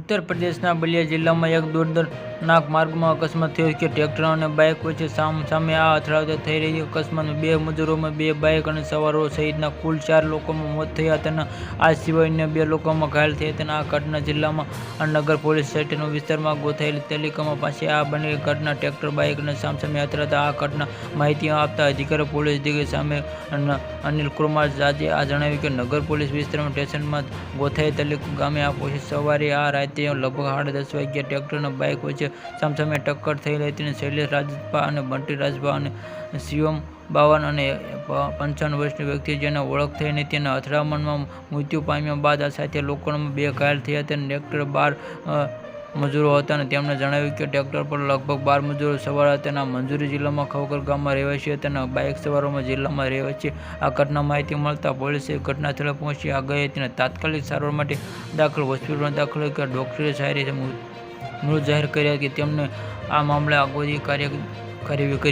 ઉત્તર પ્રદેશના બલિયા જિલ્લામાં એક દર્દનાક માર્ગમાં અકસ્માત થયો કે ટ્રેક્ટર અને બાઇક વચ્ચે સામ, સામે આ અથડાવતા થઈ રહી અકસ્માતમાં બે મજૂરોમાં બે બાઇક અને સવારો સહિતના કુલ ચાર લોકોમાં મોત થયા હતા આ સિવાય અન્ય બે લોકોમાં ઘાયલ થયા હતા આ ઘટના જિલ્લામાં નગર પોલીસ સેટનો વિસ્તારમાં ગોથાયેલી તાલુકામાં પાસે આ બની ઘટના ટ્રેક્ટર, બાઇક અને સામસામે અથડાતા આ ઘટના માહિતી આપતા અધિકારી પોલીસ અધિકારી સામે અનિલ કુમાર જાજે આ જણાવ્યું કે નગર પોલીસ વિસ્તારમાં સ્ટેશનમાં ગોથાઈ તાલુકા ગામે આ પોલીસ સવારે આ રાતે લગભગ સાડા દસ વાગ્યા ટ્રેક્ટર અને બાઇક વચ્ચે સામસામે ટક્કર થયેલી હતી અને શૈલેષ રાજપા અને બંટી રાજભા અને શિવમ બાવન અને પંચાવન વર્ષની વ્યક્તિ જેને ઓળખ થઈ નથી તેના અથડામણમાં મૃત્યુ પામ્યા બાદ આ સાથે લોકોમાં બે ઘાયલ થયા હતા અને ટ્રેક્ટર બાર મજૂરો હતા અને તેમણે જણાવ્યું કે ટ્રેક્ટર પર લગભગ બાર મજૂરો સવાર હતા અને મંજૂરી જિલ્લામાં ખવકર ગામમાં રહેવાસી હતા અને બાઇક સવારોમાં જિલ્લામાં રહેવાસી. આ ઘટના માહિતી મળતા પોલીસે ઘટના સ્થળે પહોંચી. આ ગઈ હતી અને તાત્કાલિક સારવાર માટે દાખલ હોસ્પિટલમાં દાખલ કરી સારી જાહેર મૃત જાહેર કર્યા કે તેમને આ મામલે આગોતરી કાર્ય કાર્યવાહી કરી